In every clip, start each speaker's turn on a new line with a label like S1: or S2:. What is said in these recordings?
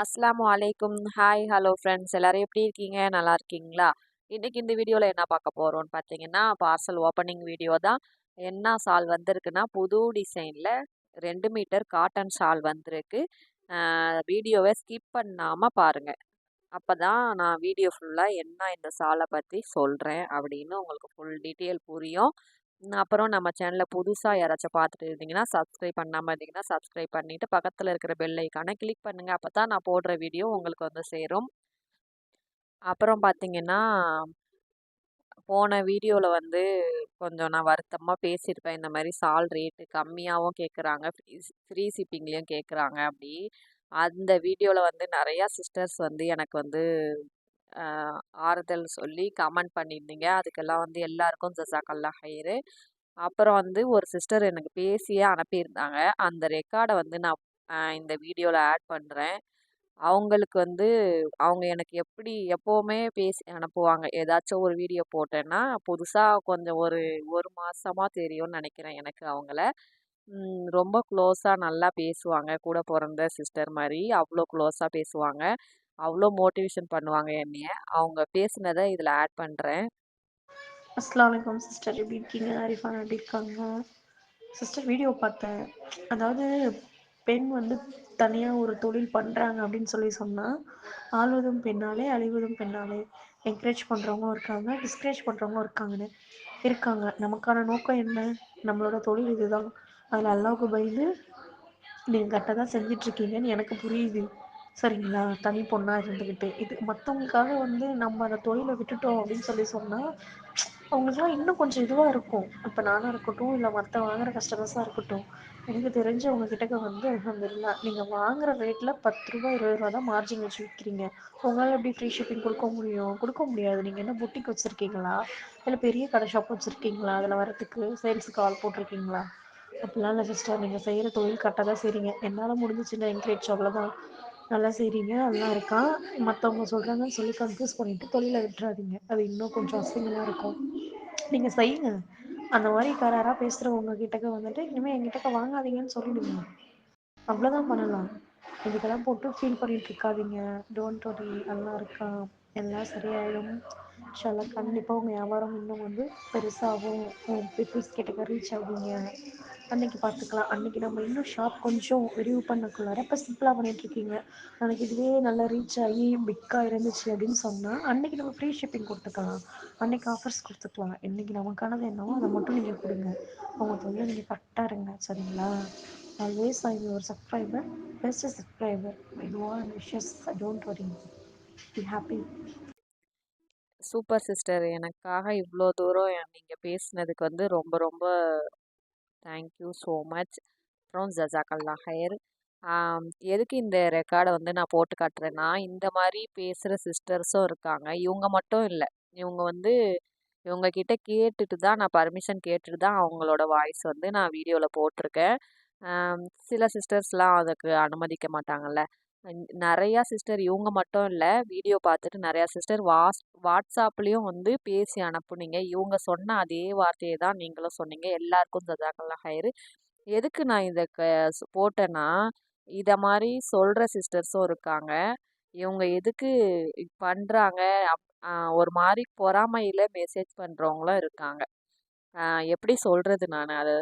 S1: அஸ்லாம் வலைக்கும் hi hello friends எல்லோரும் எப்படி இருக்கீங்க நல்லா இருக்கீங்களா இன்றைக்கி இந்த வீடியோவில் என்ன பார்க்க போகிறோன்னு பார்த்தீங்கன்னா பார்சல் ஓப்பனிங் வீடியோ தான் என்ன சால் வந்திருக்குன்னா புது டிசைனில் ரெண்டு மீட்டர் காட்டன் சால் வந்திருக்கு வீடியோவை ஸ்கிப் பண்ணாமல் பாருங்கள் அப்போ தான் நான் வீடியோ ஃபுல்லாக என்ன இந்த சாலை பற்றி சொல்கிறேன் அப்படின்னு உங்களுக்கு ஃபுல் டீட்டெயில் புரியும் அப்புறம் நம்ம சேனலில் புதுசாக யாராச்சும் பார்த்துட்டு இருந்தீங்கன்னா சப்ஸ்கிரைப் பண்ணாமல் இருந்தீங்கன்னா சப்ஸ்கிரைப் பண்ணிவிட்டு பக்கத்தில் இருக்கிற பெல் ஐக்கானை கிளிக் பண்ணுங்கள் அப்போ தான் நான் போடுற வீடியோ உங்களுக்கு வந்து சேரும் அப்புறம் பார்த்திங்கன்னா போன வீடியோவில் வந்து கொஞ்சம் நான் வருத்தமாக பேசியிருப்பேன் இந்த மாதிரி சால் ரேட்டு கம்மியாகவும் கேட்குறாங்க ஃப்ரீ சிப்பிங்லேயும் கேட்குறாங்க அப்படி அந்த வீடியோவில் வந்து நிறையா சிஸ்டர்ஸ் வந்து எனக்கு வந்து ஆறுதல் சொல்லி கமெண்ட் பண்ணியிருந்தீங்க அதுக்கெல்லாம் வந்து எல்லாருக்கும் ஜசாக்கல்ல ஹயிறு அப்புறம் வந்து ஒரு சிஸ்டர் எனக்கு பேசியே அனுப்பியிருந்தாங்க அந்த ரெக்கார்டை வந்து நான் இந்த வீடியோவில் ஆட் பண்ணுறேன் அவங்களுக்கு வந்து அவங்க எனக்கு எப்படி எப்போவுமே பேசி அனுப்புவாங்க ஏதாச்சும் ஒரு வீடியோ போட்டேன்னா புதுசாக கொஞ்சம் ஒரு ஒரு மாதமாக தெரியும்னு நினைக்கிறேன் எனக்கு அவங்கள ரொம்ப க்ளோஸாக நல்லா பேசுவாங்க கூட பிறந்த சிஸ்டர் மாதிரி அவ்வளோ க்ளோஸாக பேசுவாங்க அவ்வளோ மோட்டிவேஷன் பண்ணுவாங்க என்னைய அவங்க பேசினதை இதில் ஆட் பண்ணுறேன்
S2: அஸ்லாம் வலைக்கம் சிஸ்டர் எப்படி இருக்கீங்க அரிஃபான் எப்படி இருக்காங்க சிஸ்டர் வீடியோ பார்த்தேன் அதாவது பெண் வந்து தனியாக ஒரு தொழில் பண்ணுறாங்க அப்படின்னு சொல்லி சொன்னால் ஆழ்வதும் பெண்ணாலே அழிவதும் பெண்ணாலே என்கரேஜ் பண்ணுறவங்களும் இருக்காங்க டிஸ்கரேஜ் பண்ணுறவங்களும் இருக்காங்கன்னு இருக்காங்க நமக்கான நோக்கம் என்ன நம்மளோட தொழில் இதுதான் அதில் அல்லாவுக்கு பயந்து நீங்கள் கரெக்டாக தான் செஞ்சிட்ருக்கீங்கன்னு எனக்கு புரியுது சரிங்களா தனி பொண்ணாக இருந்துக்கிட்டு இது மற்றவங்களுக்காக வந்து நம்ம அந்த தொழிலை விட்டுட்டோம் அப்படின்னு சொல்லி சொன்னால் அவங்களுக்குலாம் இன்னும் கொஞ்சம் இதுவாக இருக்கும் இப்போ நானாக இருக்கட்டும் இல்லை மற்ற வாங்குற கஸ்டமர்ஸாக இருக்கட்டும் எனக்கு உங்க கிட்டக்க வந்து அலமதுல்லா நீங்கள் வாங்குற ரேட்டில் பத்து ரூபா இருபது ரூபா தான் மார்ஜின் வச்சு விற்கிறீங்க உங்களால் எப்படி ஃப்ரீ ஷிப்பிங் கொடுக்க முடியும் கொடுக்க முடியாது நீங்கள் என்ன புட்டிக் வச்சுருக்கீங்களா இல்லை பெரிய கடை ஷாப் வச்சுருக்கீங்களா அதில் வரத்துக்கு சேல்ஸுக்கு ஆள் போட்டிருக்கீங்களா அப்படிலாம் இல்லை சிஸ்டர் நீங்கள் செய்கிற தொழில் கரெக்டாக தான் செய்கிறீங்க என்னால் முடிஞ்சிச்சுன்னா என்கரேஜ் அவ்வளோதான் நல்லா செய்றீங்க நல்லா இருக்கா மற்றவங்க சொல்கிறாங்கன்னு சொல்லி கன்ஃபியூஸ் பண்ணிவிட்டு தொழிலை விட்டுறாதீங்க அது இன்னும் கொஞ்சம் அசிங்கமா இருக்கும் நீங்கள் செய்யுங்க அந்த மாதிரி பேசுற பேசுகிறவங்க கிட்டக்க வந்துட்டு இனிமேல் எங்கிட்டக்க வாங்காதீங்கன்னு சொல்லிடுங்க அவ்வளோதான் பண்ணலாம் இதுக்கெல்லாம் போட்டு ஃபீல் பண்ணிட்டு இருக்காதீங்க டோன்ட் ஒரி நல்லா இருக்கா எல்லாம் சரியாயிடும் ஷாலா கண்டிப்பாக உங்கள் வியாபாரம் இன்னும் வந்து பெருசாகும் பீப்புள்ஸ் கிட்டக்க ரீச் ஆகுங்க அன்னைக்கு பார்த்துக்கலாம் அன்னைக்கு நம்ம இன்னும் ஷாப் கொஞ்சம் விரிவு பண்ணக்குள்ளார இப்போ சிம்பிளாக பண்ணிட்டு இருக்கீங்க நாளைக்கு இதுவே நல்லா ரீச் ஆகி பிக்காக இருந்துச்சு அப்படின்னு சொன்னால் அன்னைக்கு நம்ம ஃப்ரீ ஷிப்பிங் கொடுத்துக்கலாம் அன்னைக்கு ஆஃபர்ஸ் கொடுத்துக்கலாம் இன்னைக்கு நமக்கானது என்னவோ அதை மட்டும் நீங்கள் கொடுங்க அவங்க தொழில் நீங்கள் கரெக்டாக இருங்க சரிங்களா ஆல்வேஸ் ஐ ஒரு subscriber best subscriber don't worry be happy
S1: super sister எனக்காக இவ்வளோ தூரம் நீங்கள் பேசினதுக்கு வந்து ரொம்ப ரொம்ப தேங்க்யூ ஸோ மச் அப்புறம் ஜசாக்கல்லா ஹயர் எதுக்கு இந்த ரெக்கார்டை வந்து நான் போட்டு காட்டுறேன்னா இந்த மாதிரி பேசுகிற சிஸ்டர்ஸும் இருக்காங்க இவங்க மட்டும் இல்லை இவங்க வந்து இவங்கக்கிட்ட கேட்டுட்டு தான் நான் பர்மிஷன் கேட்டுட்டு தான் அவங்களோட வாய்ஸ் வந்து நான் வீடியோவில் போட்டிருக்கேன் சில சிஸ்டர்ஸ்லாம் அதுக்கு அனுமதிக்க மாட்டாங்கல்ல நிறையா சிஸ்டர் இவங்க மட்டும் இல்லை வீடியோ பார்த்துட்டு நிறையா சிஸ்டர் வாஸ் வாட்ஸ்அப்லேயும் வந்து பேசி அனுப்புனீங்க இவங்க சொன்ன அதே வார்த்தையை தான் நீங்களும் சொன்னீங்க எல்லாருக்கும் ஜஜாக்கல்லா ஹயரு எதுக்கு நான் இதை க போட்டேன்னா இதை மாதிரி சொல்கிற சிஸ்டர்ஸும் இருக்காங்க இவங்க எதுக்கு பண்ணுறாங்க அப் ஒரு மாதிரி பொறாமையில் மெசேஜ் பண்ணுறவங்களும் இருக்காங்க எப்படி சொல்கிறது நான் அதை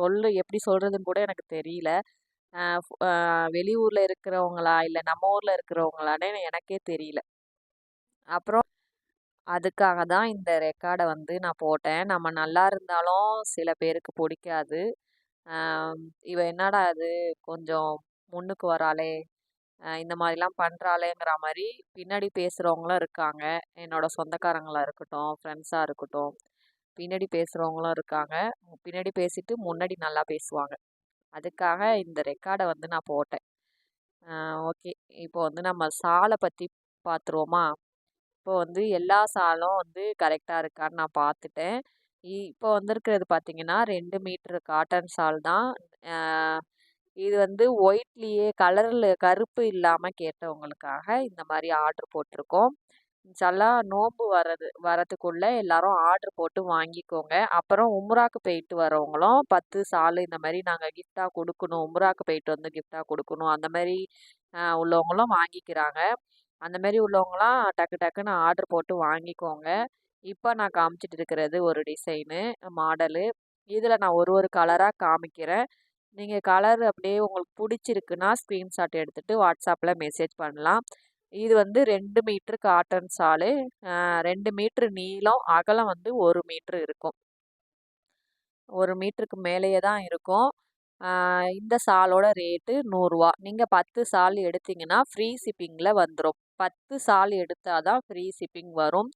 S1: சொல்லு எப்படி சொல்கிறதுன்னு கூட எனக்கு தெரியல வெளியூரில் இருக்கிறவங்களா இல்லை நம்ம ஊரில் இருக்கிறவங்களான்னு எனக்கே தெரியல அப்புறம் அதுக்காக தான் இந்த ரெக்கார்டை வந்து நான் போட்டேன் நம்ம நல்லா இருந்தாலும் சில பேருக்கு பிடிக்காது இவ என்னடா அது கொஞ்சம் முன்னுக்கு வராளே இந்த மாதிரிலாம் பண்ணுறாளேங்கிற மாதிரி பின்னாடி பேசுகிறவங்களும் இருக்காங்க என்னோட சொந்தக்காரங்களாக இருக்கட்டும் ஃப்ரெண்ட்ஸாக இருக்கட்டும் பின்னாடி பேசுகிறவங்களும் இருக்காங்க பின்னாடி பேசிட்டு முன்னாடி நல்லா பேசுவாங்க அதுக்காக இந்த ரெக்கார்டை வந்து நான் போட்டேன் ஓகே இப்போ வந்து நம்ம சாலை பற்றி பார்த்துருவோமா இப்போ வந்து எல்லா சாலும் வந்து கரெக்டாக இருக்கான்னு நான் பார்த்துட்டேன் இப்போ வந்திருக்கிறது பார்த்தீங்கன்னா ரெண்டு மீட்ரு காட்டன் சால் தான் இது வந்து ஒயிட்லேயே கலரில் கருப்பு இல்லாமல் கேட்டவங்களுக்காக இந்த மாதிரி ஆர்டர் போட்டிருக்கோம் ஜலா நோம்பு வர்றது வரதுக்குள்ளே எல்லாரும் ஆர்டர் போட்டு வாங்கிக்கோங்க அப்புறம் உம்ராக்கு போயிட்டு வரவங்களும் பத்து சாலு இந்த மாதிரி நாங்கள் கிஃப்டா கொடுக்கணும் உம்ராக்கு போயிட்டு வந்து கிஃப்டா கொடுக்கணும் அந்த மாதிரி உள்ளவங்களும் வாங்கிக்கிறாங்க அந்த மாதிரி உள்ளவங்களாம் டக்கு டக்குன்னு ஆர்டர் போட்டு வாங்கிக்கோங்க இப்போ நான் காமிச்சிட்டு இருக்கிறது ஒரு டிசைனு மாடலு இதில் நான் ஒரு ஒரு கலராக காமிக்கிறேன் நீங்கள் கலர் அப்படியே உங்களுக்கு பிடிச்சிருக்குன்னா ஸ்க்ரீன்ஷாட் எடுத்துகிட்டு வாட்ஸ்அப்பில் மெசேஜ் பண்ணலாம் இது வந்து ரெண்டு மீட்ரு காட்டன் சாலு ரெண்டு மீட்ரு நீளம் அகலம் வந்து ஒரு மீட்ரு இருக்கும் ஒரு மீட்டருக்கு மேலேயே தான் இருக்கும் இந்த சாலோட ரேட்டு நூறுரூவா நீங்கள் பத்து சால் எடுத்தீங்கன்னா ஃப்ரீ ஷிப்பிங்கில் வந்துடும் பத்து சால் எடுத்தால் தான் ஃப்ரீ ஷிப்பிங் வரும்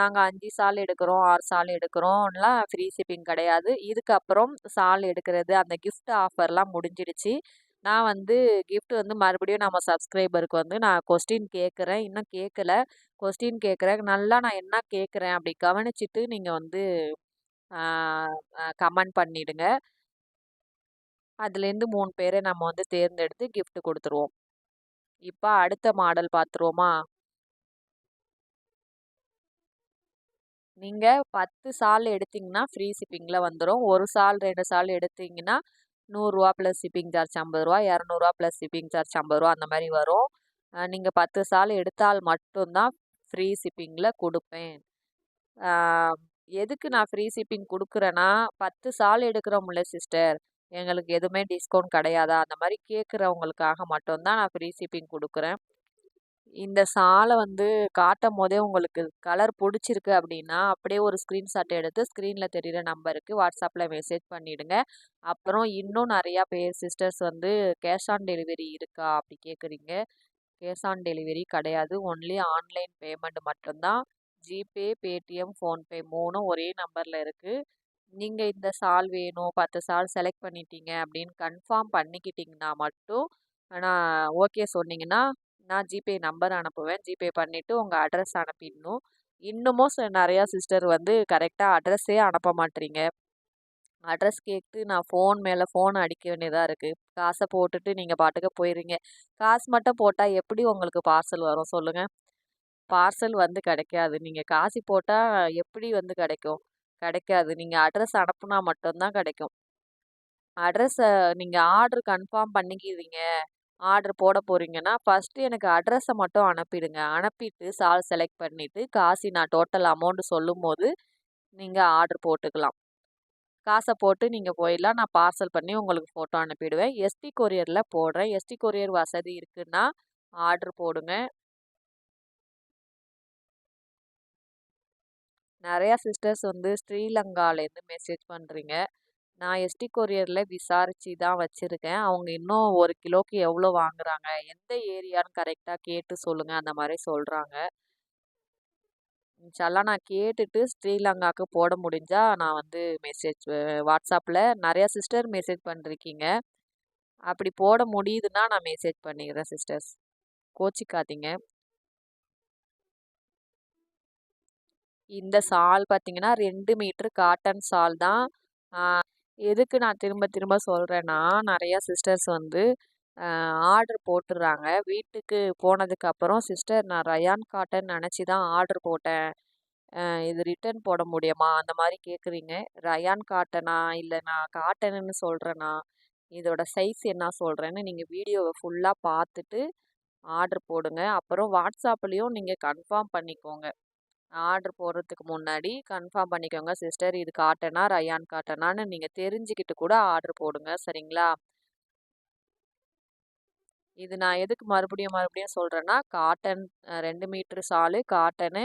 S1: நாங்கள் அஞ்சு சால் எடுக்கிறோம் ஆறு சால் எடுக்கிறோம்லாம் ஃப்ரீ ஷிப்பிங் கிடையாது இதுக்கப்புறம் சால் எடுக்கிறது அந்த கிஃப்ட் ஆஃபர்லாம் முடிஞ்சிடுச்சு நான் வந்து கிஃப்ட் வந்து மறுபடியும் நம்ம சப்ஸ்கிரைபருக்கு வந்து நான் கொஸ்டின் கேட்குறேன் இன்னும் கேட்கல கொஸ்டின் கேட்குறேன் நல்லா நான் என்ன கேட்குறேன் அப்படி கவனிச்சுட்டு நீங்கள் வந்து கமெண்ட் பண்ணிடுங்க அதுலேருந்து மூணு பேரை நம்ம வந்து தேர்ந்தெடுத்து கிஃப்ட் கொடுத்துருவோம் இப்போ அடுத்த மாடல் பார்த்துருவோமா நீங்கள் பத்து சால் எடுத்திங்கன்னா ஃப்ரீ ஷிப்பிங்கில் வந்துடும் ஒரு சால் ரெண்டு சால் எடுத்திங்கன்னா நூறுரூவா ப்ளஸ் ஷிப்பிங் சார்ஜ் ஐம்பது ரூபா இரநூறுவா ப்ளஸ் ஷிப்பிங் சார்ஜ் ஐம்பது ரூபா அந்த மாதிரி வரும் நீங்கள் பத்து சால் எடுத்தால் மட்டும்தான் ஃப்ரீ ஷிப்பிங்கில் கொடுப்பேன் எதுக்கு நான் ஃப்ரீ ஷிப்பிங் கொடுக்குறேன்னா பத்து சால் எடுக்கிறோம்ல சிஸ்டர் எங்களுக்கு எதுவுமே டிஸ்கவுண்ட் கிடையாதா அந்த மாதிரி கேட்குறவங்களுக்காக மட்டும்தான் நான் ஃப்ரீ ஷிப்பிங் கொடுக்குறேன் இந்த சாலை வந்து காட்டும் போதே உங்களுக்கு கலர் பிடிச்சிருக்கு அப்படின்னா அப்படியே ஒரு ஸ்க்ரீன்ஷாட் எடுத்து ஸ்க்ரீனில் தெரிகிற நம்பருக்கு வாட்ஸ்அப்பில் மெசேஜ் பண்ணிவிடுங்க அப்புறம் இன்னும் நிறையா பேர் சிஸ்டர்ஸ் வந்து கேஷ் ஆன் டெலிவரி இருக்கா அப்படி கேட்குறீங்க கேஷ் ஆன் டெலிவரி கிடையாது ஒன்லி ஆன்லைன் பேமெண்ட் மட்டும்தான் ஜிபே பேடிஎம் ஃபோன்பே மூணும் ஒரே நம்பரில் இருக்குது நீங்கள் இந்த சால் வேணும் பத்து சால் செலக்ட் பண்ணிட்டீங்க அப்படின்னு கன்ஃபார்ம் பண்ணிக்கிட்டிங்கன்னா மட்டும் ஆனால் ஓகே சொன்னீங்கன்னா நான் ஜிபே நம்பர் அனுப்புவேன் ஜிபே பண்ணிவிட்டு உங்கள் அட்ரஸ் அனுப்பிடணும் இன்னமும் நிறையா சிஸ்டர் வந்து கரெக்டாக அட்ரஸே அனுப்ப மாட்டீங்க அட்ரஸ் கேட்டு நான் ஃபோன் மேலே ஃபோன் அடிக்க வேண்டியதாக இருக்குது காசை போட்டுட்டு நீங்கள் பாட்டுக்கு போயிடுறீங்க காசு மட்டும் போட்டால் எப்படி உங்களுக்கு பார்சல் வரும் சொல்லுங்கள் பார்சல் வந்து கிடைக்காது நீங்கள் காசு போட்டால் எப்படி வந்து கிடைக்கும் கிடைக்காது நீங்கள் அட்ரஸ் அனுப்புனா மட்டும்தான் கிடைக்கும் அட்ரஸை நீங்கள் ஆர்டர் கன்ஃபார்ம் பண்ணிக்கிறீங்க ஆர்டர் போட போகிறீங்கன்னா ஃபஸ்ட்டு எனக்கு அட்ரஸை மட்டும் அனுப்பிடுங்க அனுப்பிட்டு சால் செலக்ட் பண்ணிவிட்டு காசி நான் டோட்டல் அமௌண்ட் சொல்லும் போது நீங்கள் ஆர்டர் போட்டுக்கலாம் காசை போட்டு நீங்கள் போயிடலாம் நான் பார்சல் பண்ணி உங்களுக்கு ஃபோட்டோ அனுப்பிடுவேன் எஸ்டி கொரியரில் போடுறேன் எஸ்டி கொரியர் வசதி இருக்குன்னா ஆர்டர் போடுங்க நிறையா சிஸ்டர்ஸ் வந்து ஸ்ரீலங்காலேருந்து மெசேஜ் பண்ணுறீங்க நான் எஸ்டி கொரியரில் விசாரித்து தான் வச்சுருக்கேன் அவங்க இன்னும் ஒரு கிலோக்கு எவ்வளோ வாங்குறாங்க எந்த ஏரியான்னு கரெக்டாக கேட்டு சொல்லுங்கள் அந்த மாதிரி சொல்கிறாங்க மிச்சம்லாம் நான் கேட்டுட்டு ஸ்ரீலங்காவுக்கு போட முடிஞ்சால் நான் வந்து மெசேஜ் வாட்ஸ்அப்பில் நிறையா சிஸ்டர் மெசேஜ் பண்ணிருக்கீங்க அப்படி போட முடியுதுன்னா நான் மெசேஜ் பண்ணிக்கிறேன் சிஸ்டர்ஸ் கோச்சிக்காதீங்க இந்த சால் பார்த்தீங்கன்னா ரெண்டு மீட்ரு காட்டன் சால் தான் எதுக்கு நான் திரும்ப திரும்ப சொல்கிறேன்னா நிறையா சிஸ்டர்ஸ் வந்து ஆர்டர் போட்டுடுறாங்க வீட்டுக்கு போனதுக்கப்புறம் சிஸ்டர் நான் ரயான் காட்டன் நினச்சி தான் ஆர்டர் போட்டேன் இது ரிட்டர்ன் போட முடியுமா அந்த மாதிரி கேட்குறீங்க ரயான் காட்டனா இல்லை நான் காட்டனுன்னு சொல்கிறேன்னா இதோட சைஸ் என்ன சொல்கிறேன்னு நீங்கள் வீடியோவை ஃபுல்லாக பார்த்துட்டு ஆர்டர் போடுங்க அப்புறம் வாட்ஸ்அப்லேயும் நீங்கள் கன்ஃபார்ம் பண்ணிக்கோங்க ஆர்டர் போடுறதுக்கு முன்னாடி கன்ஃபார்ம் பண்ணிக்கோங்க சிஸ்டர் இது காட்டனா ரயான் காட்டனான்னு நீங்கள் தெரிஞ்சுக்கிட்டு கூட ஆர்டர் போடுங்க சரிங்களா இது நான் எதுக்கு மறுபடியும் மறுபடியும் சொல்கிறேன்னா காட்டன் ரெண்டு மீட்ரு சாலு காட்டனு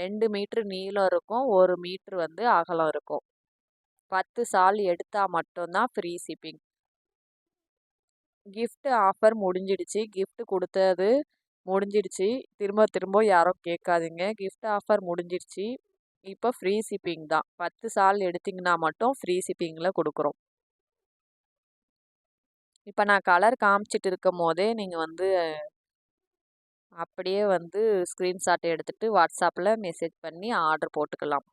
S1: ரெண்டு மீட்ரு நீளம் இருக்கும் ஒரு மீட்ரு வந்து அகலம் இருக்கும் பத்து சால் எடுத்தால் மட்டும்தான் ஃப்ரீ ஷிப்பிங் கிஃப்ட் ஆஃபர் முடிஞ்சிடுச்சு கிஃப்ட் கொடுத்தது முடிஞ்சிடுச்சு திரும்ப திரும்ப யாரும் கேட்காதீங்க கிஃப்ட் ஆஃபர் முடிஞ்சிருச்சு இப்போ ஃப்ரீ ஷிப்பிங் தான் பத்து சால் எடுத்திங்கன்னா மட்டும் ஃப்ரீ ஷிப்பிங்கில் கொடுக்குறோம் இப்போ நான் கலர் காமிச்சிட்டு இருக்கும் போதே நீங்கள் வந்து அப்படியே வந்து ஸ்க்ரீன்ஷாட் எடுத்துகிட்டு வாட்ஸ்அப்பில் மெசேஜ் பண்ணி ஆர்டர் போட்டுக்கலாம்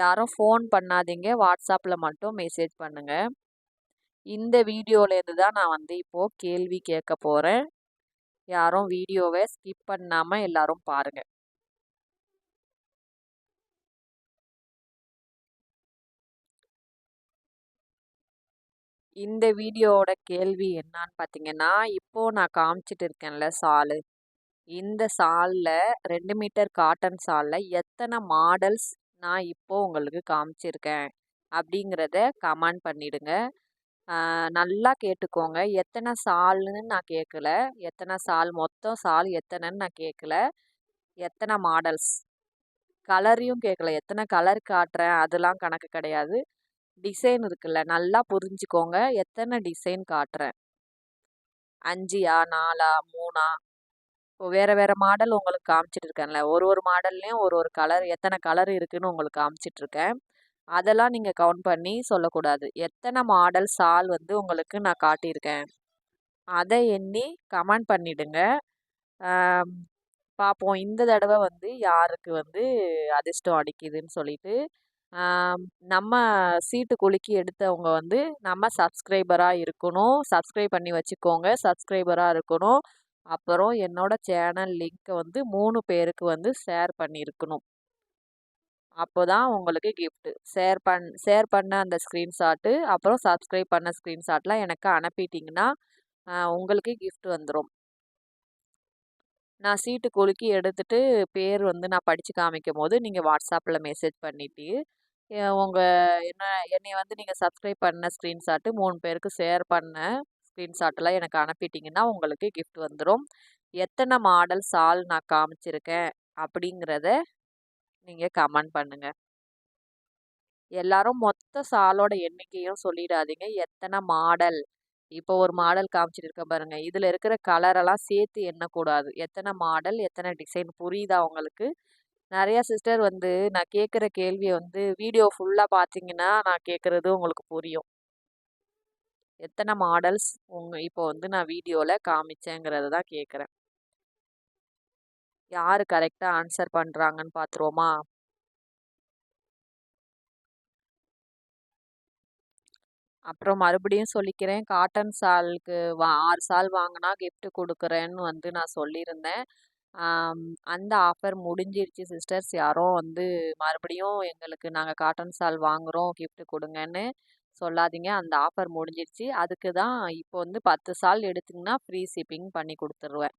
S1: யாரும் ஃபோன் பண்ணாதீங்க வாட்ஸ்அப்பில் மட்டும் மெசேஜ் பண்ணுங்கள் இந்த வீடியோலேருந்து தான் நான் வந்து இப்போது கேள்வி கேட்க போகிறேன் யாரும் வீடியோவை ஸ்கிப் பண்ணாமல் எல்லாரும் பாருங்கள் இந்த வீடியோவோட கேள்வி என்னான்னு பார்த்தீங்கன்னா இப்போது நான் காமிச்சிட்டு இருக்கேன்ல சாலு இந்த சாலில் ரெண்டு மீட்டர் காட்டன் சாலில் எத்தனை மாடல்ஸ் நான் இப்போது உங்களுக்கு காமிச்சிருக்கேன் அப்படிங்கிறத கமெண்ட் பண்ணிடுங்க நல்லா கேட்டுக்கோங்க எத்தனை சால்னு நான் கேட்கல எத்தனை சால் மொத்தம் சால் எத்தனைன்னு நான் கேட்கல எத்தனை மாடல்ஸ் கலரையும் கேட்கல எத்தனை கலர் காட்டுறேன் அதெல்லாம் கணக்கு கிடையாது டிசைன் இருக்குல்ல நல்லா புரிஞ்சுக்கோங்க எத்தனை டிசைன் காட்டுறேன் அஞ்சியா நாலா மூணா இப்போ வேறு வேறு மாடல் உங்களுக்கு காமிச்சிட்டு இருக்கேன்ல ஒரு ஒரு மாடல்லையும் ஒரு ஒரு கலர் எத்தனை கலர் இருக்குதுன்னு உங்களுக்கு காமிச்சிட்ருக்கேன் அதெல்லாம் நீங்கள் கவுண்ட் பண்ணி சொல்லக்கூடாது எத்தனை மாடல் சால் வந்து உங்களுக்கு நான் காட்டியிருக்கேன் அதை எண்ணி கமெண்ட் பண்ணிடுங்க பார்ப்போம் இந்த தடவை வந்து யாருக்கு வந்து அதிர்ஷ்டம் அடிக்குதுன்னு சொல்லிட்டு நம்ம சீட்டு குலுக்கி எடுத்தவங்க வந்து நம்ம சப்ஸ்கிரைபராக இருக்கணும் சப்ஸ்கிரைப் பண்ணி வச்சுக்கோங்க சப்ஸ்கிரைபராக இருக்கணும் அப்புறம் என்னோடய சேனல் லிங்க்கை வந்து மூணு பேருக்கு வந்து ஷேர் பண்ணியிருக்கணும் அப்போ தான் உங்களுக்கு கிஃப்ட்டு ஷேர் பண் ஷேர் பண்ண அந்த ஸ்க்ரீன்ஷாட்டு அப்புறம் சப்ஸ்கிரைப் பண்ண ஸ்க்ரீன்ஷாட்லாம் எனக்கு அனுப்பிட்டிங்கன்னா உங்களுக்கு கிஃப்ட் வந்துடும் நான் சீட்டு குலுக்கி எடுத்துகிட்டு பேர் வந்து நான் படித்து காமிக்கும் போது நீங்கள் வாட்ஸ்அப்பில் மெசேஜ் பண்ணிவிட்டு உங்கள் என்ன என்னை வந்து நீங்கள் சப்ஸ்கிரைப் பண்ண ஸ்க்ரீன்ஷாட்டு மூணு பேருக்கு ஷேர் பண்ண ஸ்க்ரீன்ஷாட்டெலாம் எனக்கு அனுப்பிட்டிங்கன்னா உங்களுக்கு கிஃப்ட் வந்துடும் எத்தனை மாடல் சால் நான் காமிச்சிருக்கேன் அப்படிங்கிறத நீங்கள் கமெண்ட் பண்ணுங்கள் எல்லாரும் மொத்த சாலோட எண்ணிக்கையும் சொல்லிடாதீங்க எத்தனை மாடல் இப்போ ஒரு மாடல் காமிச்சிட்டு இருக்க பாருங்க இதில் இருக்கிற கலரெல்லாம் சேர்த்து எண்ணக்கூடாது எத்தனை மாடல் எத்தனை டிசைன் புரியுதா உங்களுக்கு நிறையா சிஸ்டர் வந்து நான் கேட்குற கேள்வியை வந்து வீடியோ ஃபுல்லாக பார்த்தீங்கன்னா நான் கேட்குறது உங்களுக்கு புரியும் எத்தனை மாடல்ஸ் உங்கள் இப்போ வந்து நான் வீடியோவில் காமிச்சேங்கிறது தான் கேட்குறேன் யார் கரெக்டாக ஆன்சர் பண்ணுறாங்கன்னு பார்த்துருவோமா அப்புறம் மறுபடியும் சொல்லிக்கிறேன் காட்டன் சாலுக்கு வா ஆறு சால் வாங்கினா கிஃப்ட் கொடுக்குறேன்னு வந்து நான் சொல்லியிருந்தேன் அந்த ஆஃபர் முடிஞ்சிருச்சு சிஸ்டர்ஸ் யாரும் வந்து மறுபடியும் எங்களுக்கு நாங்கள் காட்டன் சால் வாங்குகிறோம் கிஃப்ட் கொடுங்கன்னு சொல்லாதீங்க அந்த ஆஃபர் முடிஞ்சிருச்சு அதுக்கு தான் இப்போ வந்து பத்து சால் எடுத்திங்கன்னா ஃப்ரீ ஷிப்பிங் பண்ணி கொடுத்துருவேன்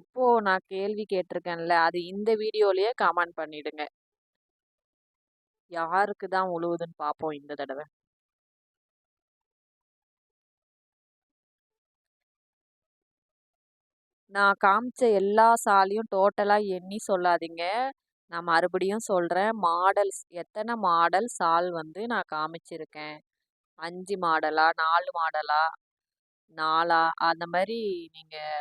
S1: இப்போது நான் கேள்வி கேட்டிருக்கேன்ல அது இந்த வீடியோலயே கமெண்ட் பண்ணிடுங்க யாருக்கு தான் உழுவுதுன்னு பார்ப்போம் இந்த தடவை நான் காமிச்ச எல்லா சாலையும் டோட்டலாக எண்ணி சொல்லாதீங்க நான் மறுபடியும் சொல்கிறேன் மாடல்ஸ் எத்தனை மாடல் சால் வந்து நான் காமிச்சிருக்கேன் அஞ்சு மாடலா நாலு மாடலா நாலா அந்த மாதிரி நீங்கள்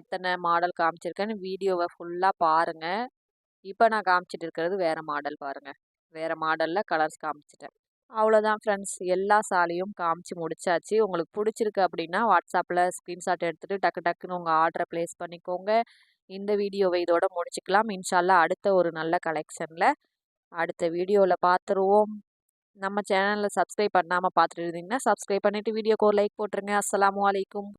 S1: எத்தனை மாடல் காமிச்சிருக்கேன்னு வீடியோவை ஃபுல்லாக பாருங்கள் இப்போ நான் காமிச்சிட்டு இருக்கிறது வேறு மாடல் பாருங்கள் வேறு மாடலில் கலர்ஸ் காமிச்சிட்டேன் அவ்வளோதான் ஃப்ரெண்ட்ஸ் எல்லா சாலையும் காமிச்சு முடிச்சாச்சு உங்களுக்கு பிடிச்சிருக்கு அப்படின்னா வாட்ஸ்அப்பில் ஸ்க்ரீன்ஷாட் எடுத்துகிட்டு டக்கு டக்குன்னு உங்கள் ஆர்டரை ப்ளேஸ் பண்ணிக்கோங்க இந்த வீடியோவை இதோட முடிச்சுக்கலாம் இன்ஷால்லா அடுத்த ஒரு நல்ல கலெக்ஷனில் அடுத்த வீடியோவில் பார்த்துருவோம் நம்ம சேனலில் சப்ஸ்கிரைப் பண்ணாமல் பார்த்துட்டு இருந்தீங்கன்னா சப்ஸ்கிரைப் பண்ணிவிட்டு வீடியோக்கு ஒரு லைக் போட்டுருங்க அஸ்லாம் வலைக்கும்